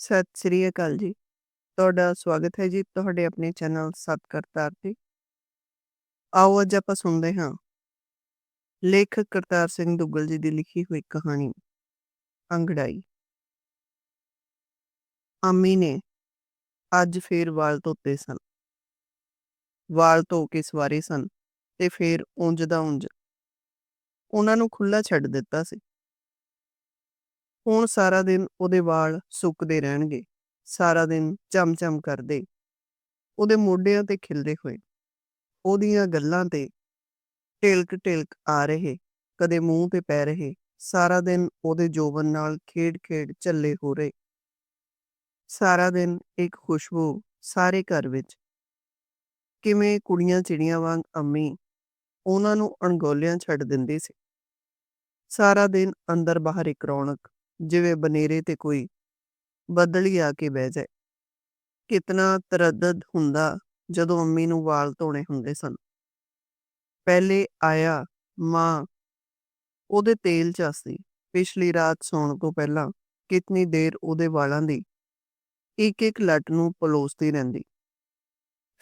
ਸਤਿ ਸ੍ਰੀ ਅਕਾਲ ਜੀ। ਤੁਹਾਡਾ ਸਵਾਗਤ ਹੈ ਜੀ ਤੁਹਾਡੇ ਆਪਣੇ ਚੈਨਲ ਸਤ ਕਰਤਾਰ ਤੇ। ਆਓ ਅੱਜ ਆਪਾਂ ਸੁਣਦੇ ਹਾਂ ਲੇਖਕ ਕਰਤਾਰ ਸਿੰਘ ਦੁੱਗਲ ਜੀ ਦੀ ਲਿਖੀ ਹੋਈ ਕਹਾਣੀ, ਅੰਗੜਾਈ। ਅੰਮੀ ਨੇ ਅੱਜ ਫੇਰ ਵਾਲ ਧੋਤੇ ਸਨ। ਵਾਲ ਧੋ ਕੇ ਸਵਾਰੇ ਸਨ ਤੇ ਫੇਰ ਉਂਝ ਦਾ ਉਂਝ ਉਹਨਾਂ ਨੂੰ ਖੁੱਲਾ ਛੱਡ ਦਿੱਤਾ ਸੀ। ਹੁਣ ਸਾਰਾ ਦਿਨ ਉਹਦੇ ਵਾਲ ਸੁੱਕਦੇ ਰਹਿਣਗੇ, ਸਾਰਾ ਦਿਨ ਚਮਚਮ ਕਰਦੇ। ਉਹਦੇ ਮੋਢਿਆਂ ਤੇ ਖਿਲਦੇ ਹੋਏ, ਉਹਦੀਆਂ ਗੱਲਾਂ ਤੇ ਢਿਲਕ-ਢਿਲਕ ਆ ਰਹੇ, ਕਦੇ ਮੂੰਹ ਤੇ ਪੈ ਰਹੇ, ਸਾਰਾ ਦਿਨ ਉਹਦੇ ਜੋਬਨ ਨਾਲ ਖੇਡ-ਖੇਡ ਝੱਲੇ ਹੋ ਰਹੇ। ਸਾਰਾ ਦਿਨ ਇੱਕ ਖੁਸ਼ਬੂ ਸਾਰੇ ਘਰ ਵਿੱਚ। ਕਿਵੇਂ ਕੁੜੀਆਂ ਚਿੜੀਆਂ ਵਾਂਗ ਅੰਮੀ ਉਹਨਾਂ ਨੂੰ ਅਣਗੌਲਿਆਂ ਛੱਡ ਦਿੰਦੀ ਸੀ। ਸਾਰਾ ਦਿਨ ਅੰਦਰ ਬਾਹਰ ਇੱਕ ਰੌਣਕ ਜਿਵੇਂ ਬਨੇਰੇ ਤੇ ਕੋਈ ਬਦਲੀ ਆ ਕੇ ਬਹਿ ਜਾਏ। ਕਿਤਨਾ ਤਰੱਦਦ ਹੁੰਦਾ ਜਦੋਂ ਅੰਮੀ ਨੂੰ ਵਾਲ ਧੋਣੇ ਹੁੰਦੇ ਸਨ। ਪਹਿਲੇ ਆਇਆ ਮਾਂ, ਉਹਦੇ ਤੇਲ ਚ ਪਿਛਲੀ ਰਾਤ ਸੌਣ ਤੋਂ ਪਹਿਲਾਂ ਕਿਤਨੀ ਦੇਰ ਉਹਦੇ ਵਾਲਾਂ ਦੀ ਇੱਕ ਇੱਕ ਲੱਟ ਨੂੰ ਪਲੋਸਦੀ ਰਹਿੰਦੀ।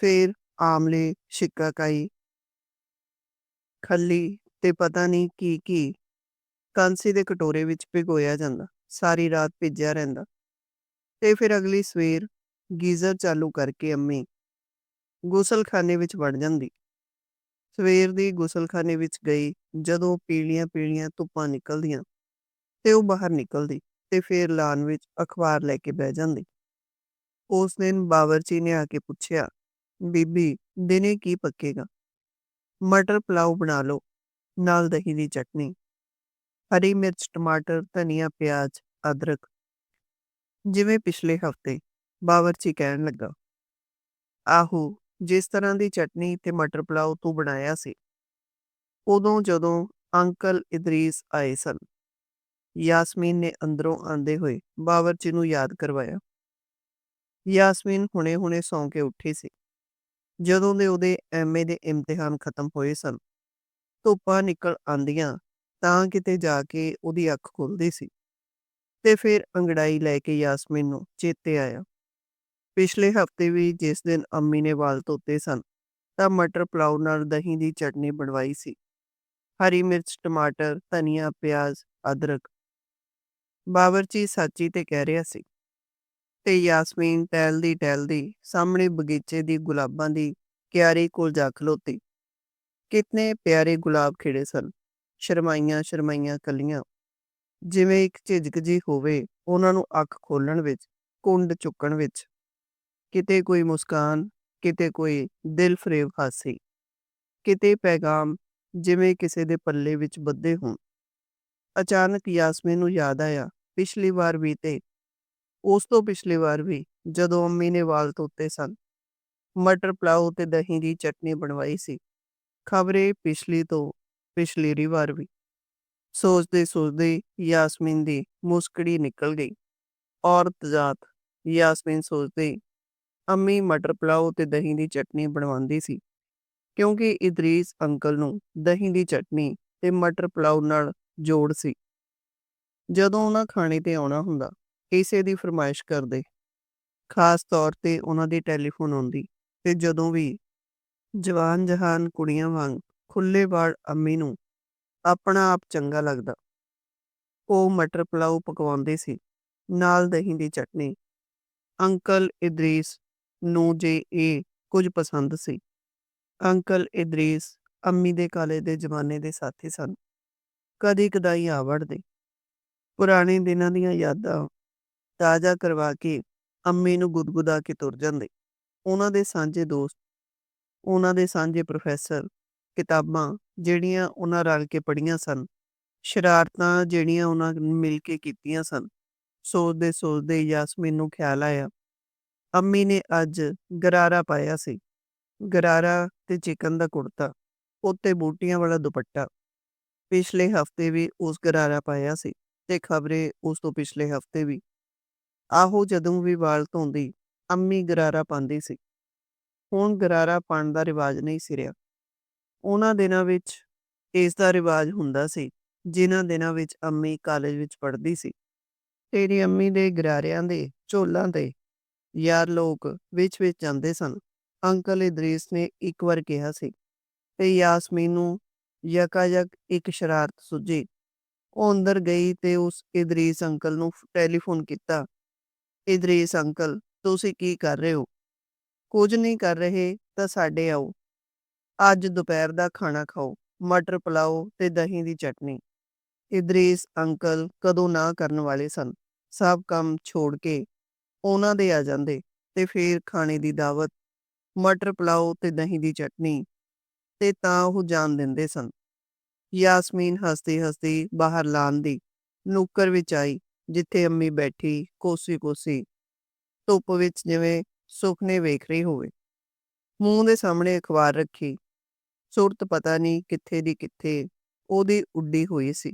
ਫੇਰ ਆਮਲੇ ਸ਼ਿਕਾਕਾਈ ਖੱਲੀ ਤੇ ਪਤਾ ਨਹੀਂ ਕੀ ਕੀ ਕਾਂਸੀ ਦੇ ਕਟੋਰੇ ਵਿੱਚ ਭਿਗੋਇਆ ਜਾਂਦਾ, ਸਾਰੀ ਰਾਤ ਭਿੱਜਿਆ ਰਹਿੰਦਾ। ਤੇ ਫਿਰ ਅਗਲੀ ਸਵੇਰ ਗੀਜ਼ਰ ਚਾਲੂ ਕਰਕੇ ਅੰਮੀ ਗੁਸਲਖਾਨੇ ਵਿੱਚ ਵੜ ਜਾਂਦੀ। ਸਵੇਰ ਦੀ ਗੁਸਲਖਾਨੇ ਵਿੱਚ ਗਈ, ਜਦੋਂ ਪੀਲੀਆਂ ਪੀਲੀਆਂ ਧੁੱਪਾਂ ਨਿਕਲਦੀਆਂ ਤੇ ਉਹ ਬਾਹਰ ਨਿਕਲਦੀ ਤੇ ਫਿਰ ਲਾਨ ਵਿੱਚ ਅਖਬਾਰ ਲੈ ਕੇ ਬਹਿ ਜਾਂਦੀ। ਉਸ ਦਿਨ ਬਾਵਰਚੀ ਨੇ ਆ ਕੇ ਪੁੱਛਿਆ, ਬੀਬੀ, ਦਿਨੇ ਕੀ ਪੱਕੇਗਾ? ਮਟਰ ਪਲਾਉ ਬਣਾ ਲਓ, ਨਾਲ ਦਹੀਂ ਦੀ ਚਟਨੀ। ਹਰੀ ਮਿਰਚ, ਟਮਾਟਰ, ਧਨੀਆ, ਪਿਆਜ਼, ਅਦਰਕ ਜਿਵੇਂ ਪਿਛਲੇ ਹਫ਼ਤੇ ਬਾਵਰਚੀ ਕਹਿਣ ਲੱਗਾ। ਆਹੋ, ਜਿਸ ਤਰ੍ਹਾਂ ਦੀ ਚਟਨੀ ਤੇ ਮਟਰ ਪਲਾਉ ਤੂੰ ਬਣਾਇਆ ਸੀ। ਉਦੋਂ ਜਦੋਂ ਅੰਕਲ ਇਦਰੀਸ ਆਏ ਸਨ, ਯਾਸਮੀਨ ਨੇ ਅੰਦਰੋਂ ਆਂਦੇ ਹੋਏ ਬਾਵਰਚੀ ਨੂੰ ਯਾਦ ਕਰਵਾਇਆ। ਯਾਸਮੀਨ ਹੁਣੇ-ਹੁਣੇ ਸੌਂ ਕੇ ਉੱਠੀ ਸੀ। ਜਦੋਂ ਦੇ ਉਹਦੇ ਐਮਏ ਦੇ ਇਮਤਿਹਾਨ ਖਤਮ ਹੋਏ ਸਨ, ਧੁੱਪਾਂ ਨਿਕਲ ਆਂਦੀਆਂ ਤਾਂ ਕਿਤੇ ਜਾ ਕੇ ਉਹਦੀ ਅੱਖ ਖੁੱਲਦੀ ਸੀ। ਤੇ ਫਿਰ ਅੰਗੜਾਈ ਲੈ ਕੇ ਯਾਸਮੀਨ ਨੂੰ ਚੇਤੇ ਆਇਆ। ਪਿਛਲੇ ਹਫ਼ਤੇ ਵੀ ਜਿਸ ਦਿਨ ਅੰਮੀ ਨੇ ਵਾਲ ਧੋਤੇ ਸਨ, ਤਾਂ ਮਟਰ ਪਲਾਉ ਨਾਲ ਦਹੀਂ ਦੀ ਚਟਨੀ ਬਣਵਾਈ ਸੀ। ਹਰੀ ਮਿਰਚ, ਟਮਾਟਰ, ਧਨੀਆ, ਪਿਆਜ਼, ਅਦਰਕ। ਬਾਵਰਚੀ ਸੱਚੀ ਤੇ ਕਹਿ ਰਿਹਾ ਸੀ। ਤੇ ਯਾਸਮੀਨ ਟਹਿਲਦੀ ਟਹਿਲਦੀ ਸਾਹਮਣੇ ਬਗੀਚੇ ਦੀ ਗੁਲਾਬਾਂ ਦੀ ਕਿਆਰੀ ਕੋਲ ਜਾ ਖਲੋਤੀ। ਕਿਤਨੇ ਪਿਆਰੇ ਗੁਲਾਬ ਖਿੜੇ ਸਨ। ਸ਼ਰਮਾਈਆਂ ਸ਼ਰਮਾਈਆਂ ਕਲੀਆਂ ਜਿਵੇਂ ਇੱਕ ਝਿਜਕ ਜੀ ਹੋਵੇ, ਉਹਨਾਂ ਨੂੰ ਅੱਖ ਖੋਲਣ ਵਿੱਚ, ਕੁੰਡ ਚੁੱਕਣ ਵਿੱਚ। ਕਿਤੇ ਕੋਈ ਮੁਸਕਾਨ, ਕਿਤੇ ਕੋਈ ਦਿਲ ਫਰੇਬ ਹਾਸੀ। ਕਿਤੇ ਪੈਗਾਮ, ਜਿਵੇਂ ਕਿਸੇ ਦੇ ਪੱਲੇ ਵਿੱਚ ਬੱਧੇ ਹੋਣ। ਅਚਾਨਕ ਯਾਸਮੀਨ ਨੂੰ ਯਾਦ ਆਇਆ, ਪਿਛਲੀ ਵਾਰ ਵੀ ਤੇ। ਉਸ ਤੋਂ ਪਿਛਲੀ ਵਾਰ ਵੀ, ਜਦੋਂ ਅੰਮੀ ਨੇ ਵਾਲ ਧੋਤੇ ਸਨ। ਮਟਰ ਪਲਾਉ ਤੇ ਦਹੀਂ ਦੀ ਚਟਨੀ ਬਣਵਾਈ ਸੀ। ਖਬਰੇ ਪਿਛਲੀ ਤੋਂ ਪਿਛਲੀ ਵਾਰ ਵੀ। ਸੋਚਦੇ ਸੋਚਦੇ ਯਾਸਮੀਨ ਦੀ ਮੁਸਕੜੀ ਨਿਕਲ ਗਈ। ਔਰਤ ਜਾਤ, ਯਾਸਮੀਨ ਸੋਚਦੇ ਅੰਮੀ ਮਟਰ ਪਲਾਉ ਤੇ ਦਹੀਂ ਦੀ ਚਟਨੀ ਬਣਵਾਉਂਦੀ ਸੀ। ਕਿਉਂਕਿ ਇਦਰੀਸ ਅੰਕਲ ਨੂੰ ਦਹੀਂ ਦੀ ਚਟਨੀ ਤੇ ਮਟਰ ਪਲਾਉ ਨਾਲ ਜੋੜ ਸੀ। ਜਦੋਂ ਉਹਨਾਂ ਖਾਣੇ ਤੇ ਆਉਣਾ ਹੁੰਦਾ ਇਸੇ ਦੀ ਫਰਮਾਇਸ਼ ਕਰਦੇ। ਖਾਸ ਤੌਰ ਤੇ ਉਹਨਾਂ ਦੀ ਟੈਲੀਫੋਨ ਆਉਂਦੀ ਤੇ ਜਦੋਂ ਵੀ ਜਵਾਨ ਜਹਾਨ ਕੁੜੀਆਂ ਵਾਂਗ ਖੁੱਲੇ ਬਾੜ ਅੰਮੀ ਨੂੰ ਆਪਣਾ ਆਪ ਚੰਗਾ ਲੱਗਦਾ। ਉਹ ਮਟਰ ਪਲਾਉ ਪਕਵਾਉਂਦੇ ਸੀ, ਨਾਲ ਦਹੀਂ ਦੀ ਚਟਨੀ। ਅੰਕਲ ਇਦਰੀਸ ਨੂੰ ਜੇ ਇਹ ਕੁਝ ਪਸੰਦ ਸੀ। ਅੰਕਲ ਇਦਰੀਸ ਅੰਮੀ ਦੇ ਕਾਲੇ ਦੇ ਜ਼ਮਾਨੇ ਦੇ ਸਾਥੀ ਸਨ। ਕਦੀ ਕਦਾਈ ਆ ਵੜਦੇ ਪੁਰਾਣੇ ਦਿਨਾਂ ਦੀਆਂ ਯਾਦਾਂ ਤਾਜ਼ਾ ਕਰਵਾ ਕੇ ਅੰਮੀ ਨੂੰ ਗੁਦਗੁਦਾ ਕੇ ਤੁਰ ਜਾਂਦੇ। ਉਹਨਾਂ ਦੇ ਸਾਂਝੇ ਦੋਸਤ, ਉਹਨਾਂ ਦੇ ਸਾਂਝੇ ਪ੍ਰੋਫੈਸਰ ਕਿਤਾਬਾਂ ਜਿਹੜੀਆਂ ਉਹਨਾਂ ਰਲ ਕੇ ਪੜ੍ਹੀਆਂ ਸਨ, ਸ਼ਰਾਰਤਾਂ ਜਿਹੜੀਆਂ ਉਹਨਾਂ ਮਿਲ ਕੇ ਕੀਤੀਆਂ ਸਨ, ਸੋਚਦੇ ਸੋਚਦੇ ਯਾਸਮੀਨ ਨੂੰ ਖਿਆਲ ਆਇਆ। ਅੰਮੀ ਨੇ ਅੱਜ ਗਰਾਰਾ ਪਾਇਆ ਸੀ, ਗਰਾਰਾ ਤੇ ਚਿਕਨ ਦਾ ਕੁੜਤਾ, ਉੱਤੇ ਬੂਟੀਆਂ ਵਾਲਾ ਦੁਪੱਟਾ। ਪਿਛਲੇ ਹਫ਼ਤੇ ਵੀ ਉਸ ਗਰਾਰਾ ਪਾਇਆ ਸੀ ਤੇ ਖਬਰੇ ਉਸ ਤੋਂ ਪਿਛਲੇ ਹਫ਼ਤੇ ਵੀ। ਆਹੋ ਜਦੋਂ ਵੀ ਵਾਲ ਧੋਂਦੀ, ਅੰਮੀ ਗਰਾਰਾ ਪਾਉਂਦੀ ਸੀ। ਹੁਣ ਗਰਾਰਾ ਪਾਉਣ ਦਾ ਰਿਵਾਜ ਨਹੀਂ ਸੀ ਰਿਹਾ। ਉਹਨਾਂ ਦਿਨਾਂ ਵਿੱਚ ਇਸ ਦਾ ਰਿਵਾਜ ਹੁੰਦਾ ਸੀ, ਜਿਨ੍ਹਾਂ ਦਿਨਾਂ ਵਿੱਚ ਅੰਮੀ ਕਾਲਜ ਵਿੱਚ ਪੜ੍ਹਦੀ ਸੀ। ਤੇਰੀ ਅੰਮੀ ਦੇ ਗਰਾਰਿਆਂ ਦੇ, ਝੋਲਾਂ ਦੇ ਯਾਰ ਲੋਕ ਵਿੱਚ ਵਿੱਚ ਜਾਂਦੇ ਸਨ। ਅੰਕਲ ਇਦਰੀਸ ਨੇ ਇੱਕ ਵਾਰ ਕਿਹਾ ਸੀ, ਤੇ ਯਾਸਮੀਨ ਨੂੰ ਯਕਾਯਕ ਇੱਕ ਸ਼ਰਾਰਤ ਸੁੱਝੀ। ਉਹ ਅੰਦਰ ਗਈ ਤੇ ਉਸ ਇਦਰੀਸ ਅੰਕਲ ਨੂੰ ਟੈਲੀਫੋਨ ਕੀਤਾ। ਇਦਰੀਸ ਅੰਕਲ, ਤੁਸੀਂ ਕੀ ਕਰ ਰਹੇ ਹੋ? ਕੁਝ ਨਹੀਂ ਕਰ ਰਹੇ, ਤਾਂ ਸਾਡੇ ਆਓ। ਅੱਜ ਦੁਪਹਿਰ ਦਾ ਖਾਣਾ ਖਾਓ, ਮਟਰ ਪਲਾਓ ਤੇ ਦਹੀਂ ਦੀ ਚਟਨੀ। ਇਦਰੀਸ ਅੰਕਲ ਕਦੋਂ ਨਾ ਕਰਨ ਵਾਲੇ ਸਨ। ਸਭ ਕੰਮ ਛੋੜ ਕੇ ਉਹਨਾਂ ਦੇ ਆ ਜਾਂਦੇ ਤੇ ਫੇਰ ਖਾਣੇ ਦੀ ਦਾਵਤ, ਮਟਰ ਪਲਾਓ ਤੇ ਦਹੀਂ ਦੀ ਚਟਨੀ ਤੇ ਤਾਂ ਉਹ ਜਾਣ ਦਿੰਦੇ ਸਨ। ਯਾਸਮੀਨ ਹੱਸਦੀ ਹੱਸਦੀ ਬਾਹਰ ਲਾਨ ਦੀ ਨੁੱਕਰ ਵਿੱਚ ਆਈ, ਜਿੱਥੇ ਅੰਮੀ ਬੈਠੀ ਕੋਸੀ ਕੋਸੀ ਧੁੱਪ ਵਿੱਚ ਜਿਵੇਂ ਸੁਪਨੇ ਵੇਖ ਰਹੀ ਹੋਵੇ। ਮੂੰਹ ਦੇ ਸਾਹਮਣੇ ਅਖਬਾਰ ਰੱਖੀ ਸੁਰਤ ਪਤਾ ਨਹੀਂ ਕਿੱਥੇ ਦੀ ਕਿੱਥੇ ਉਹਦੀ ਉੱਡੀ ਹੋਈ ਸੀ।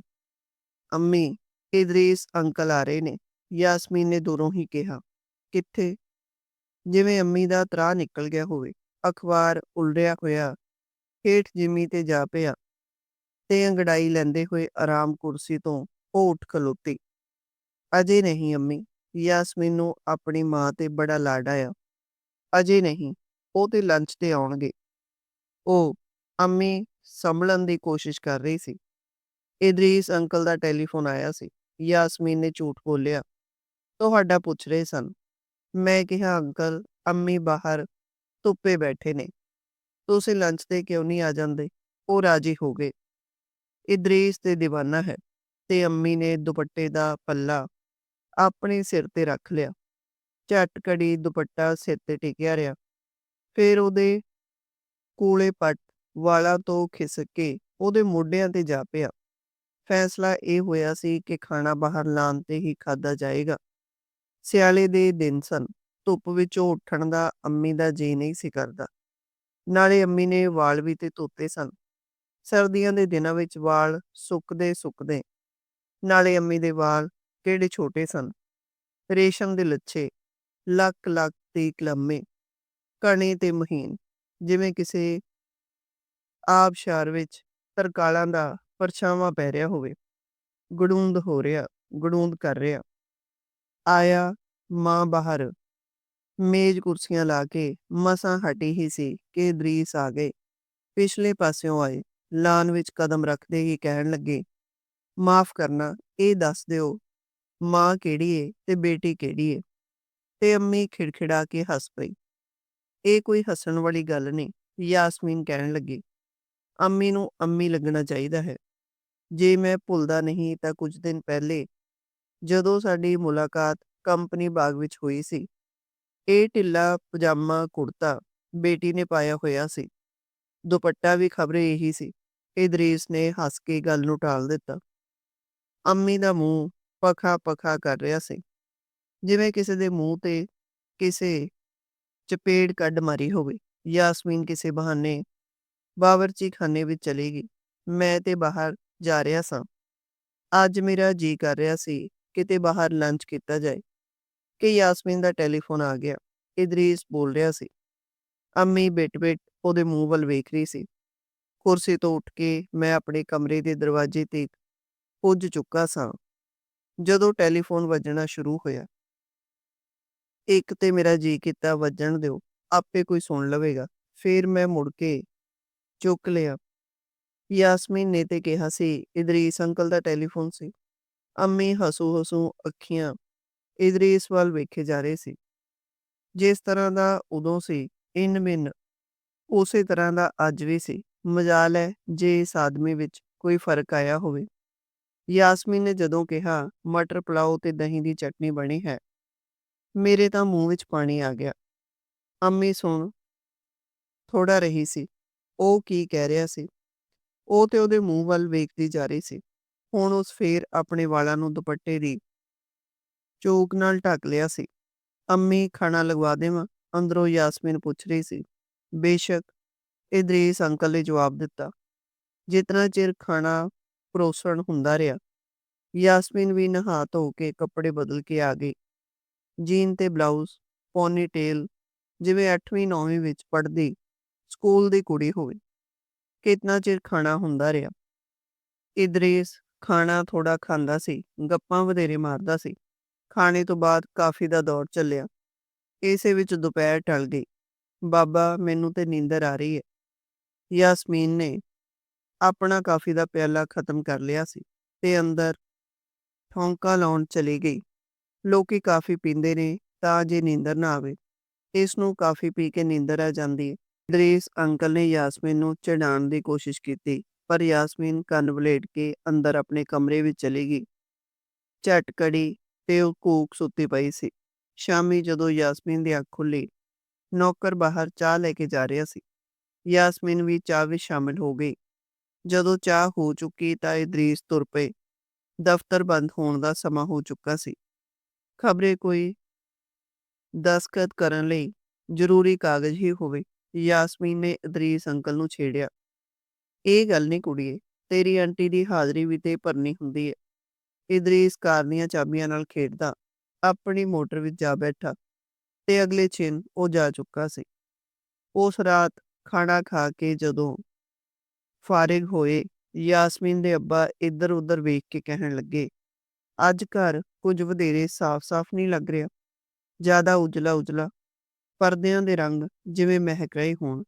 ਅੰਮੀ, ਇਦਰੀਸ ਅੰਕਲ ਆ ਰਹੇ ਨੇ। ਯਾਸਮੀਨ ਨੇ ਦੂਰੋਂ ਹੀ ਕਿਹਾ, ਕਿੱਥੇ? ਜਿਵੇਂ ਅੰਮੀ ਦਾ ਤਰਾ ਨਿਕਲ ਗਿਆ ਹੋਵੇ, ਅਖਬਾਰ ਉਲੜਿਆ ਹੋਇਆ, ਹੇਠ ਜਿਮੀ ਤੇ ਜਾ ਪਿਆ, ਤੇ ਅੰਗੜਾਈ ਲੈਂਦੇ ਹੋਏ ਆਰਾਮ ਕੁਰਸੀ ਤੋਂ ਉਹ ਉੱਠ ਖਲੋਤੀ। ਅਜੇ ਨਹੀਂ ਅੰਮੀ। ਯਾਸਮੀਨ ਨੂੰ ਆਪਣੀ ਮਾਂ ਤੇ ਬੜਾ ਲਾਡ ਆਇਆ, ਅਜੇ ਨਹੀਂ, ਉਹ ਤੇ ਲੰਚ ਤੇ ਆਉਣਗੇ। ਉਹ ਅੰਮੀ ਸੰਭਲਣ ਦੀ ਕੋਸ਼ਿਸ਼ ਕਰ ਰਹੀ ਸੀ। ਇਦਰੀਸ ਅੰਕਲ ਦਾ ਟੈਲੀਫੋਨ ਆਇਆ ਸੀ। ਯਾਸਮੀਨ ਨੇ ਝੂਠ ਬੋਲਿਆ। ਤੁਹਾਡਾ ਪੁੱਛ ਰਹੇ ਸਨ। ਮੈਂ ਕਿਹਾ, ਅੰਕਲ, ਅੰਮੀ ਬਾਹਰ ਧੁੱਪੇ ਬੈਠੇ ਨੇ। ਤੁਸੀਂ ਲੰਚ ਤੇ ਕਿਉਂ ਨਹੀਂ ਆ ਜਾਂਦੇ? ਉਹ ਰਾਜੀ ਹੋ ਗਏ। ਇਦਰੀਸ ਤੇ دیਵਾਨਾ ਹੈ ਤੇ ਅੰਮੀ ਨੇ ਦੁਪੱਟੇ ਦਾ ਪੱਲਾ ਆਪਣੇ ਸਿਰ ਤੇ ਰੱਖ ਲਿਆ। ਝਟ ਕੜੀ ਦੁਪੱਟਾ ਸਿਰ ਤੇ ਟਿਕਿਆ ਰਿਹਾ। ਫਿਰ ਉਹਦੇ ਕੂਲੇ ਪੱਟ ਵਾਲਾਂ ਤੋਂ ਖਿਸਕ ਕੇ ਉਹਦੇ ਮੋਢਿਆਂ ਤੇ ਜਾ ਪਿਆ। ਫੈਸਲਾ ਇਹ ਹੋਇਆ ਸੀ ਕਿ ਖਾਣਾ ਬਾਹਰ ਲਾਣ ਤੇ ਹੀ ਖਾਦਾ ਜਾਏਗਾ। ਸਿਆਲੇ ਦੇ ਦਿਨ ਸਨ। ਧੁੱਪ ਵਿੱਚੋਂ ਉੱਠਣ ਦਾ ਅੰਮੀ ਦਾ ਜੀ ਨਹੀਂ ਸੀ ਕਰਦਾ। ਨਾਲੇ ਅੰਮੀ ਨੇ ਵਾਲ ਵੀ ਤੇ ਧੋਤੇ ਸਨ। ਸਰਦੀਆਂ ਦੇ ਦਿਨਾਂ ਵਿੱਚ ਵਾਲ ਸੁੱਕਦੇ ਸੁੱਕਦੇ ਨਾਲੇ ਅੰਮੀ ਦੇ ਵਾਲ ਕਿਹੜੇ ਛੋਟੇ ਸਨ। ਰੇਸ਼ਮ ਦੇ ਲੱਛੇ ਲੱਕ ਲੱਕ ਤੇ ਲੰਮੇ, ਕਣੇ ਤੇ ਮਹੀਨ, ਜਿਵੇਂ ਕਿਸੇ ਆਬਸ਼ਾਰ ਵਿੱਚ ਤਰਕਾਲਾਂ ਦਾ ਪਰਛਾਵਾਂ ਪੈ ਰਿਹਾ ਹੋਵੇ। ਗੜੂੰਦ ਹੋ ਰਿਹਾ, ਗੜੂੰਦ ਕਰ ਰਿਹਾ। ਆਇਆ ਮਾਂ ਬਾਹਰ। ਮੇਜ਼ ਕੁਰਸੀਆਂ ਲਾ ਕੇ ਮਸਾਂ ਹਟੀ ਹੀ ਸੀ ਕਿ ਦਰੀਸ ਆ ਗਏ। ਪਿਛਲੇ ਪਾਸਿਓਂ ਆਏ। ਲਾਨ ਵਿੱਚ ਕਦਮ ਰੱਖਦੇ ਹੀ ਕਹਿਣ ਲੱਗੇ, ਮਾਫ ਕਰਨਾ, ਇਹ ਦੱਸ ਦਿਓ, ਮਾਂ ਕਿਹੜੀ ਏ ਤੇ ਬੇਟੀ ਕਿਹੜੀ ਏ? ਤੇ ਅੰਮੀ ਖਿੜਖਿੜਾ ਕੇ ਹੱਸ ਪਈ। ਇਹ ਕੋਈ ਹੱਸਣ ਵਾਲੀ ਗੱਲ ਨਹੀਂ, ਯਾਸਮੀਨ ਕਹਿਣ ਲੱਗੀ। ਅੰਮੀ ਨੂੰ ਅੰਮੀ ਲੱਗਣਾ ਚਾਹੀਦਾ ਹੈ। ਜੇ ਮੈਂ ਭੁੱਲਦਾ ਨਹੀਂ ਤਾਂ ਕੁਝ ਦਿਨ ਪਹਿਲੇ ਜਦੋਂ ਸਾਡੀ ਮੁਲਾਕਾਤ ਕੰਪਨੀ ਬਾਗ ਵਿੱਚ ਹੋਈ ਸੀ, ਇਹ ਢਿੱਲਾ ਪਜਾਮਾ ਕੁੜਤਾ ਬੇਟੀ ਨੇ ਪਾਇਆ ਹੋਇਆ ਸੀ। ਦੁਪੱਟਾ ਵੀ ਖਬਰੇ ਇਹੀ ਸੀ ਇਦਰੀਸ ਨੇ ਹੱਸ ਕੇ ਗੱਲ ਨੂੰ ਟਾਲ ਦਿੱਤਾ। ਅੰਮੀ ਦਾ ਮੂੰਹ ਪਖਾ ਪਖਾ ਕਰ ਰਿਹਾ ਸੀ। ਜਿਵੇਂ ਕਿਸੇ ਦੇ ਮੂੰਹ ਤੇ ਕਿਸੇ ਚਪੇੜ ਕੱਢ ਮਾਰੀ ਹੋਵੇ, ਯਾਸਮੀਨ ਕਿਸੇ ਬਹਾਨੇ ਬਾਵਰਚੀ ਖਾਨੇ ਵਿੱਚ ਚਲੀ ਗਈ। ਮੈਂ ਤੇ ਬਾਹਰ ਜਾ ਰਿਹਾ ਸਾਂ। ਅੱਜ ਮੇਰਾ ਜੀ ਕਰ ਰਿਹਾ ਸੀ ਕਿਤੇ ਬਾਹਰ ਲੰਚ ਕੀਤਾ ਜਾਏ। ਕਿ ਯਾਸਮੀਨ ਦਾ ਟੈਲੀਫੋਨ ਆ ਗਿਆ। ਇਦਰੀਸ ਬੋਲ ਰਿਹਾ ਸੀ। ਅੰਮੀ ਬਿਟ-ਬਿਟ ਉਹਦੇ ਮੂੰਹ ਵੱਲ ਵੇਖ ਰਹੀ ਸੀ। ਕੁਰਸੀ ਤੋਂ ਉੱਠ ਕੇ ਮੈਂ ਆਪਣੇ ਕਮਰੇ ਦੇ ਦਰਵਾਜ਼ੇ ਤੇ ਪੁੱਜ ਚੁੱਕਾ ਸਾਂ। ਜਦੋਂ ਟੈਲੀਫੋਨ ਵੱਜਣਾ ਸ਼ੁਰੂ ਹੋਇਆ। ਇੱਕ ਤੇ ਮੇਰਾ ਜੀ ਕੀਤਾ ਵੱਜਣ ਦਿਓ, ਆਪੇ ਕੋਈ ਸੁਣ ਲਵੇਗਾ। ਫਿਰ ਮੈਂ ਮੁੜ ਕੇ ਚੁੱਕ ਲਿਆ। ਯਾਸਮੀਨ ਨੇ ਤੇ ਕਿਹਾ ਸੀ ਇਦਰੀਸ ਅੰਕਲ ਦਾ ਟੈਲੀਫੋਨ ਸੀ। ਅੰਮੀ ਹਸੂ ਹਸੂ ਅੱਖੀਆਂ ਇਦਰੀਸ ਵੱਲ ਵੇਖੇ ਜਾ ਰਹੇ ਸੀ। ਜਿਸ ਤਰ੍ਹਾਂ ਦਾ ਉਦੋਂ ਸੀ, ਇਨ ਮਿਨ ਉਸੇ ਤਰ੍ਹਾਂ ਦਾ ਅੱਜ ਵੀ ਸੀ। ਮਜਾਲ ਹੈ ਜੇ ਇਸ ਆਦਮੀ ਵਿੱਚ ਕੋਈ ਫ਼ਰਕ ਆਇਆ ਹੋਵੇ। ਯਾਸਮੀਨ ਨੇ ਜਦੋਂ ਕਿਹਾ, ਮਟਰ ਪਲਾਓ ਤੇ ਦਹੀਂ ਦੀ ਚਟਨੀ ਬਣੀ ਹੈ। ਮੇਰੇ ਤਾਂ ਮੂੰਹ ਵਿੱਚ ਪਾਣੀ ਆ ਗਿਆ। ਅੰਮੀ ਸੁਣ ਥੋੜਾ ਰਹੀ ਸੀ। ਉਹ ਕੀ ਕਹਿ ਰਿਹਾ ਸੀ? ਉਹ ਤੇ ਉਹਦੇ ਮੂੰਹ ਵੱਲ ਵੇਖਦੀ ਜਾ ਰਹੀ ਸੀ। ਹੁਣ ਉਸ ਫੇਰ ਆਪਣੇ ਵਾਲਾਂ ਨੂੰ ਦੁਪੱਟੇ ਦੀ ਚੋਕ ਨਾਲ ਢੱਕ ਲਿਆ ਸੀ। ਅੰਮੀ, ਖਾਣਾ ਲਗਵਾ ਦੇਵਾਂ? ਅੰਦਰੋਂ ਯਾਸਮੀਨ ਪੁੱਛ ਰਹੀ ਸੀ। ਬੇਸ਼ੱਕ। ਇਦਰੀਸ ਅੰਕਲ ਨੇ ਜਵਾਬ ਦਿੱਤਾ। ਜਿਤਨਾ ਚਿਰ ਖਾਣਾ ਪਰੋਸਣ ਹੁੰਦਾ ਰਿਹਾ। ਯਾਸਮੀਨ ਵੀ ਨਹਾ ਧੋ ਕੇ ਕੱਪੜੇ ਬਦਲ ਕੇ ਆ ਗਈ। ਜੀਨ ਤੇ ਬਲਾਊਜ਼ ਪੋਨੀ ਟੇਲ ਜਿਵੇਂ 8ਵੀਂ 9ਵੀਂ ਵਿੱਚ ਪੜ੍ਹਦੀ ਸਕੂਲ ਦੀ ਕੁੜੀ ਹੋਵੇ, ਕਿਤਨਾ ਚਿਰ ਖਾਣਾ ਹੁੰਦਾ ਰਿਹਾ। ਇਦਰੀਸ ਖਾਣਾ ਥੋੜਾ ਖਾਂਦਾ ਸੀ, ਗੱਪਾਂ ਵਧੇਰੇ ਮਾਰਦਾ ਸੀ। ਖਾਣੇ ਤੋਂ ਬਾਅਦ ਕਾਫੀ ਦਾ ਦੌਰ ਚੱਲਿਆ। ਇਸੇ ਵਿੱਚ ਦੁਪਹਿਰ ਟਲ ਗਈ। ਬਾਬਾ, ਮੈਨੂੰ ਤੇ ਨੀਂਦਰ ਆ ਰਹੀ ਹੈ। ਯਾਸਮੀਨ ਨੇ ਆਪਣਾ ਕਾਫੀ ਦਾ ਪਿਆਲਾ ਖਤਮ ਕਰ ਲਿਆ ਸੀ ਤੇ ਅੰਦਰ ਠੌਂਕਾ ਲਾਉਣ ਚਲੀ ਗਈ। ਲੋਕੀ ਕਾਫੀ ਪੀਂਦੇ ਨੇ ਤਾਂ ਜੇ ਨੀਂਦਰ ਨਾ ਆਵੇ, ਇਸ ਨੂੰ ਕਾਫੀ ਪੀ ਕੇ ਨੀਂਦਰ ਆ ਜਾਂਦੀ ਹੈ। ਦਰੀਸ ਅੰਕਲ ਨੇ ਯਾਸਮੀਨ ਨੂੰ ਚੜਾਉਣ ਦੀ ਕੋਸ਼ਿਸ਼ ਕੀਤੀ, ਪਰ ਯਾਸਮੀਨ ਕੰਨ ਵਲੇਟ ਕੇ ਅੰਦਰ ਆਪਣੇ ਕਮਰੇ ਵਿੱਚ ਚਲੀ ਗਈ। ਝਟਕੜੀ ਤੇ ਉਹ ਕੂਕ ਸੁੱਤੀ ਪਈ ਸੀ। ਸ਼ਾਮੀ ਜਦੋਂ ਯਾਸਮੀਨ ਦੀ ਅੱਖ ਖੁੱਲੀ, ਨੌਕਰ ਬਾਹਰ ਚਾਹ ਲੈ ਕੇ ਜਾ ਰਿਹਾ ਸੀ। ਯਾਸਮੀਨ ਵੀ ਚਾਹ ਵਿੱਚ ਸ਼ਾਮਿਲ ਹੋ ਗਈ। ਜਦੋਂ ਚਾਹ ਹੋ ਚੁੱਕੀ ਤਾਂ ਇਦਰੀਸ ਤੁਰ ਪਏ। ਦਫ਼ਤਰ ਬੰਦ ਹੋਣ ਦਾ ਸਮਾਂ ਹੋ ਚੁੱਕਾ ਸੀ। ਖਬਰੇ ਕੋਈ ਦਸਖਤ ਕਰਨ ਲਈ ਜ਼ਰੂਰੀ ਕਾਗਜ਼ ਹੀ ਹੋਵੇ। ਯਾਸਮੀਨ ਨੇ ਇਦਰੀਸ ਅੰਕਲ ਨੂੰ ਛੇੜਿਆ। ਇਹ ਗੱਲ ਨਹੀਂ ਕੁੜੀਏ, ਤੇਰੀ ਆਂਟੀ ਦੀ ਹਾਜ਼ਰੀ ਵੀ ਤੇ ਭਰਨੀ ਹੁੰਦੀ ਹੈ ਇਦਰੀਸ ਕਾਰ ਦੀਆਂ ਚਾਬੀਆਂ ਨਾਲ ਖੇਡਦਾ, ਆਪਣੀ ਮੋਟਰ ਵਿੱਚ ਜਾ ਬੈਠਾ ਤੇ ਅਗਲੇ ਛਿਨ ਉਹ ਜਾ ਚੁੱਕਾ ਸੀ। ਉਸ ਰਾਤ ਖਾਣਾ ਖਾ ਕੇ ਜਦੋਂ ਫਾਰਿਗ ਹੋਏ, ਯਾਸਮੀਨ ਦੇ ਅੱਬਾ ਇੱਧਰ ਉੱਧਰ ਵੇਖ ਕੇ ਕਹਿਣ ਲੱਗੇ, ਅੱਜ ਘਰ ਕੁਝ ਵਧੇਰੇ ਸਾਫ਼-ਸਾਫ਼ ਨਹੀਂ ਲੱਗ ਰਿਹਾ। ਜ਼ਿਆਦਾ ਉਜਲਾ-ਉਜਲਾ ਪਰਦਿਆਂ ਦੇ ਰੰਗ ਜਿਵੇਂ ਮਹਿਕ ਰਹੇ ਹੋਣ।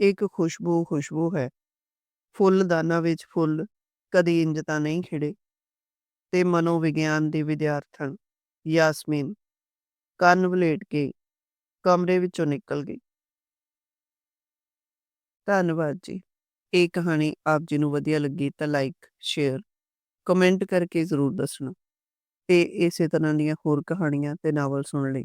ਇੱਕ ਖੁਸ਼ਬੂ ਖੁਸ਼ਬੂ ਹੈ। ਫੁੱਲ ਫੁੱਲਦਾਨਾਂ ਵਿੱਚ ਫੁੱਲ, ਕਦੀ ਇੰਜ ਤਾਂ ਨਹੀਂ ਖਿੜੇ। ਤੇ ਮਨੋਵਿਗਿਆਨ ਦੀ ਵਿਦਿਆਰਥਣ ਯਾਸਮੀਨ ਕੰਨ ਵਲੇਟ ਕੇ ਕਮਰੇ ਵਿੱਚੋਂ ਨਿਕਲ ਗਈ। ਧੰਨਵਾਦ ਜੀ। ਇਹ ਕਹਾਣੀ ਆਪ ਜੀ ਨੂੰ ਵਧੀਆ ਲੱਗੀ ਤਾਂ ਲਾਈਕ ਸ਼ੇਅਰ ਕਮੈਂਟ ਕਰਕੇ ਜ਼ਰੂਰ ਦੱਸਣਾ। ਤੇ ਇਸੇ ਤਰ੍ਹਾਂ ਦੀਆਂ ਹੋਰ ਕਹਾਣੀਆਂ ਤੇ ਨਾਵਲ ਸੁਣ ਲਈ।